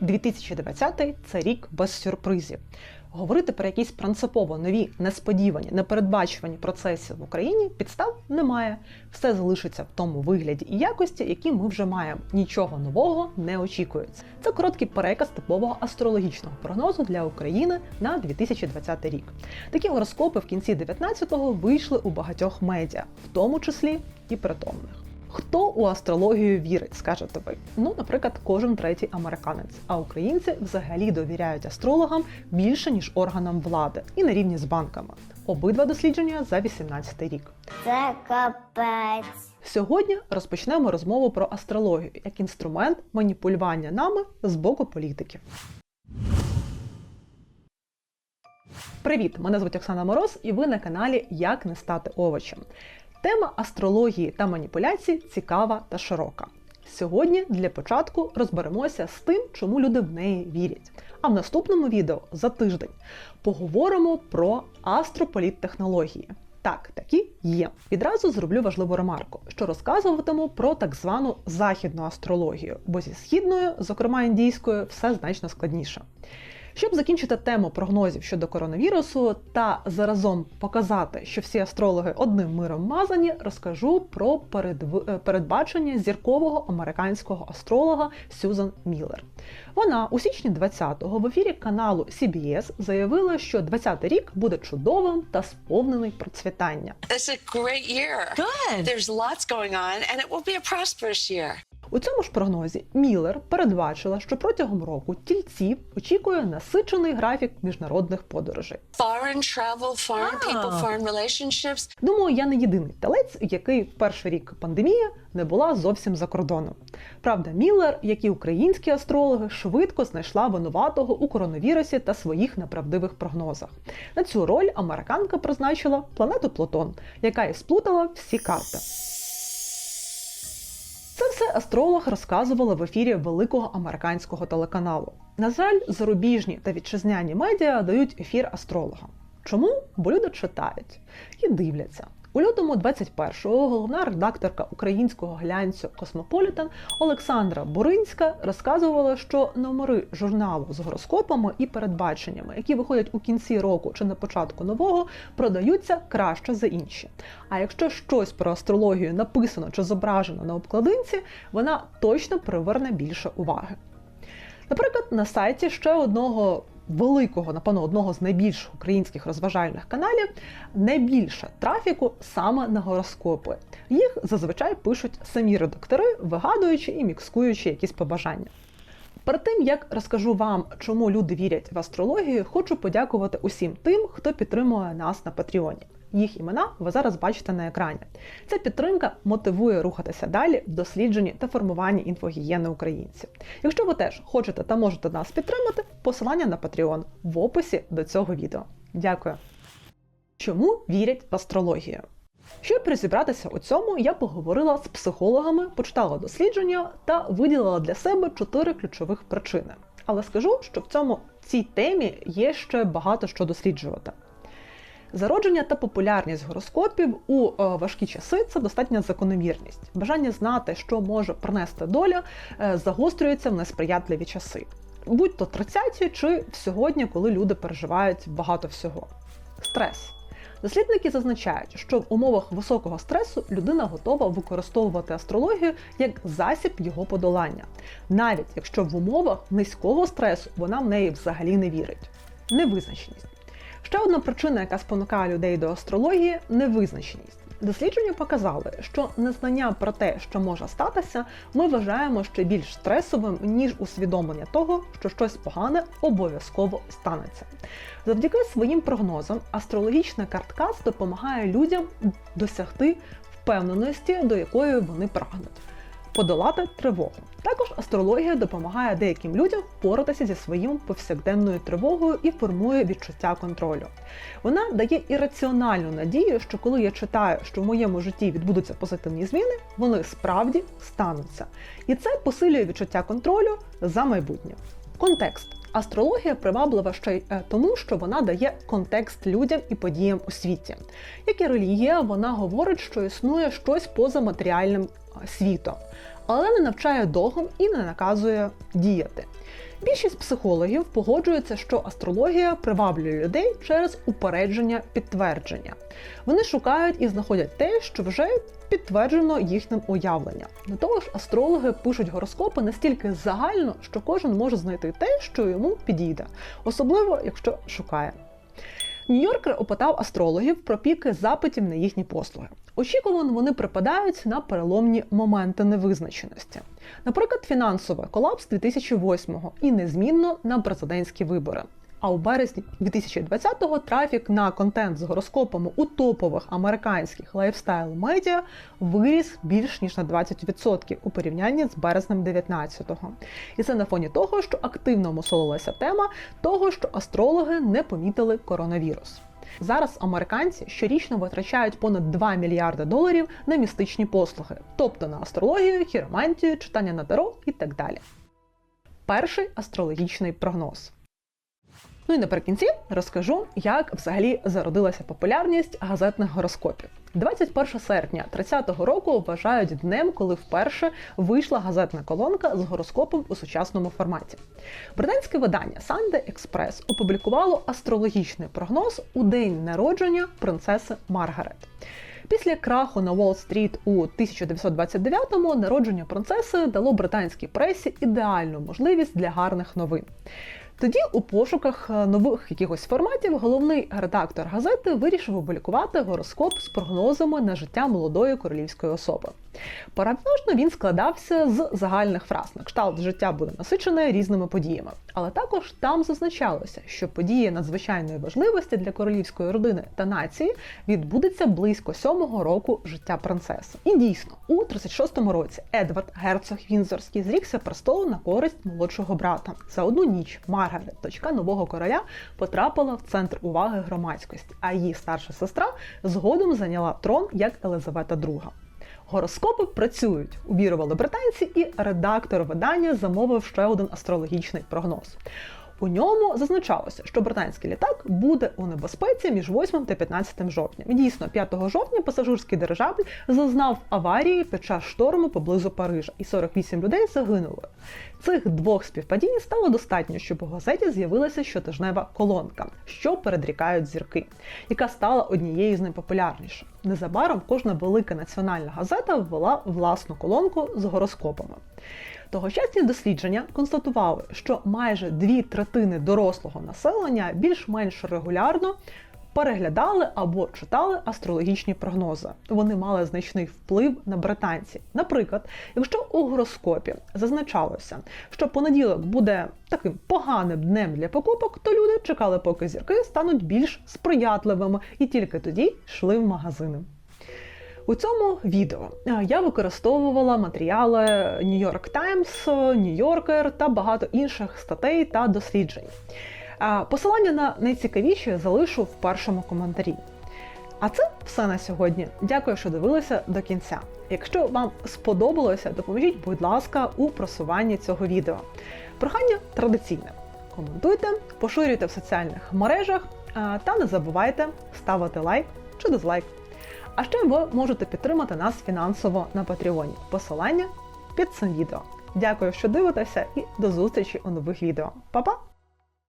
2020 – це рік без сюрпризів. Говорити про якісь принципово нові, несподівані, непередбачувані процеси в Україні підстав немає. Все залишиться в тому вигляді і якості, які ми вже маємо. Нічого нового не очікується. Це короткий переказ типового астрологічного прогнозу для України на 2020 рік. Такі гороскопи в кінці 19-го вийшли у багатьох медіа, в тому числі і притомних. Хто у астрологію вірить, скажете ви? Ну, наприклад, кожен третій американець. А українці взагалі довіряють астрологам більше ніж органам влади і на рівні з банками. Обидва дослідження за 18 рік. Це капець. Сьогодні розпочнемо розмову про астрологію як інструмент маніпулювання нами з боку політиків. Привіт! Мене звуть Оксана Мороз, і ви на каналі Як не стати овочем. Тема астрології та маніпуляцій цікава та широка. Сьогодні для початку розберемося з тим, чому люди в неї вірять. А в наступному відео за тиждень поговоримо про астрополіттехнології. Так, такі є. Відразу зроблю важливу ремарку, що розказуватиму про так звану західну астрологію, бо зі східною, зокрема індійською, все значно складніше. Щоб закінчити тему прогнозів щодо коронавірусу та заразом показати, що всі астрологи одним миром мазані, розкажу про передв... е, передбачення зіркового американського астролога Сюзан Міллер. Вона у січні 20-го в ефірі каналу CBS заявила, що 20-й рік буде чудовим та сповнений процвітання. A great year. Good. There's lots going on, and it will be a prosperous year. У цьому ж прогнозі Міллер передбачила, що протягом року тільці очікує насичений графік міжнародних подорожей. Foreign travel, foreign people, foreign relationships. Думаю, я не єдиний телець, який в перший рік пандемії не була зовсім за кордоном. Правда, Міллер, як і українські астрологи, швидко знайшла винуватого у коронавірусі та своїх неправдивих прогнозах. На цю роль американка призначила планету Плутон, яка і сплутала всі карти. Це все астролог розказувала в ефірі великого американського телеканалу. На жаль, зарубіжні та вітчизняні медіа дають ефір астрологам. Чому? Бо люди читають і дивляться. У лютому 21-го головна редакторка українського глянцю Космополітен Олександра Буринська розказувала, що номери журналу з гороскопами і передбаченнями, які виходять у кінці року чи на початку нового, продаються краще за інші. А якщо щось про астрологію написано чи зображено на обкладинці, вона точно приверне більше уваги. Наприклад, на сайті ще одного великого, напевно, одного з найбільших українських розважальних каналів найбільше трафіку саме на гороскопи. Їх зазвичай пишуть самі редактори, вигадуючи і мікскуючи якісь побажання. Перед тим як розкажу вам, чому люди вірять в астрологію, хочу подякувати усім тим, хто підтримує нас на Патреоні. Їх імена ви зараз бачите на екрані. Ця підтримка мотивує рухатися далі в дослідженні та формуванні інфогієни українців. Якщо ви теж хочете та можете нас підтримати, посилання на Patreon в описі до цього відео. Дякую. Чому вірять в астрологію? Щоб розібратися у цьому, я поговорила з психологами, почитала дослідження та виділила для себе чотири ключових причини. Але скажу, що в цьому цій темі є ще багато що досліджувати. Зародження та популярність гороскопів у е, важкі часи це достатня закономірність. Бажання знати, що може принести доля, е, загострюється в несприятливі часи. Будь то 30-ті чи сьогодні, коли люди переживають багато всього. Стрес. Дослідники зазначають, що в умовах високого стресу людина готова використовувати астрологію як засіб його подолання, навіть якщо в умовах низького стресу вона в неї взагалі не вірить. Невизначеність. Ще одна причина, яка спонукає людей до астрології невизначеність. Дослідження показали, що незнання про те, що може статися, ми вважаємо ще більш стресовим, ніж усвідомлення того, що щось погане обов'язково станеться. Завдяки своїм прогнозам астрологічна картка допомагає людям досягти впевненості, до якої вони прагнуть. Подолати тривогу. Також астрологія допомагає деяким людям впоратися зі своїм повсякденною тривогою і формує відчуття контролю. Вона дає ірраціональну надію, що коли я читаю, що в моєму житті відбудуться позитивні зміни, вони справді стануться. І це посилює відчуття контролю за майбутнє. Контекст. Астрологія приваблива ще й е, тому, що вона дає контекст людям і подіям у світі. Як і релігія, вона говорить, що існує щось поза матеріальним е, світом, але не навчає догом і не наказує діяти. Більшість психологів погоджується, що астрологія приваблює людей через упередження підтвердження. Вони шукають і знаходять те, що вже підтверджено їхнім уявленням. До того ж, астрологи пишуть гороскопи настільки загально, що кожен може знайти те, що йому підійде, особливо якщо шукає. Нью-Йоркер опитав астрологів про піки запитів на їхні послуги. Очікувано вони припадають на переломні моменти невизначеності, наприклад, фінансовий колапс 2008-го і незмінно на президентські вибори. А у березні 2020-го трафік на контент з гороскопами у топових американських лайфстайл-медіа виріс більш ніж на 20% у порівнянні з березнем 19-го. І це на фоні того, що активно мусолилася тема того, що астрологи не помітили коронавірус. Зараз американці щорічно витрачають понад 2 мільярди доларів на містичні послуги, тобто на астрологію, хіромантію, читання на таро і так далі. Перший астрологічний прогноз. Ну і наприкінці розкажу, як взагалі зародилася популярність газетних гороскопів. 21 серпня 30-го року вважають днем, коли вперше вийшла газетна колонка з гороскопом у сучасному форматі. Британське видання Sunday Express опублікувало астрологічний прогноз у день народження принцеси Маргарет. Після краху на Уолл-стріт у 1929-му народження принцеси дало британській пресі ідеальну можливість для гарних новин. Тоді, у пошуках е, нових якихось форматів, головний редактор газети вирішив опублікувати гороскоп з прогнозами на життя молодої королівської особи. Переважно він складався з загальних фраз на кшталт життя буде насичене різними подіями. Але також там зазначалося, що події надзвичайної важливості для королівської родини та нації відбудеться близько сьомого року життя принцеси. І дійсно, у 36-му році Едвард Герцог Вінзорський зрікся престолу на користь молодшого брата. За одну ніч Маргарет, дочка нового короля, потрапила в центр уваги громадськості, а її старша сестра згодом зайняла трон як Елизавета II. Гороскопи працюють, увірували британці, і редактор видання замовив ще один астрологічний прогноз. У ньому зазначалося, що британський літак буде у небезпеці між 8 та 15 жовтня. Дійсно, 5 жовтня пасажирський дирижабль зазнав аварії під час шторму поблизу Парижа, і 48 людей загинули. Цих двох співпадінь стало достатньо, щоб у газеті з'явилася щотижнева колонка, що передрікають зірки, яка стала однією з найпопулярніших. Незабаром кожна велика національна газета ввела власну колонку з гороскопами. Тогочасні дослідження констатували, що майже дві третини дорослого населення більш-менш регулярно переглядали або читали астрологічні прогнози. Вони мали значний вплив на британців. Наприклад, якщо у гороскопі зазначалося, що понеділок буде таким поганим днем для покупок, то люди чекали, поки зірки стануть більш сприятливими, і тільки тоді йшли в магазини. У цьому відео е, я використовувала матеріали New York Times, New Yorker та багато інших статей та досліджень. Е, Посилання на найцікавіші залишу в першому коментарі. А це все на сьогодні. Дякую, що дивилися до кінця. Якщо вам сподобалося, допоможіть, будь ласка, у просуванні цього відео. Прохання традиційне: коментуйте, поширюйте в соціальних мережах е, та не забувайте ставити лайк чи дизлайк. А ще ви можете підтримати нас фінансово на Патреоні. Посилання під цим відео. Дякую, що дивитеся, і до зустрічі у нових відео. Па-па!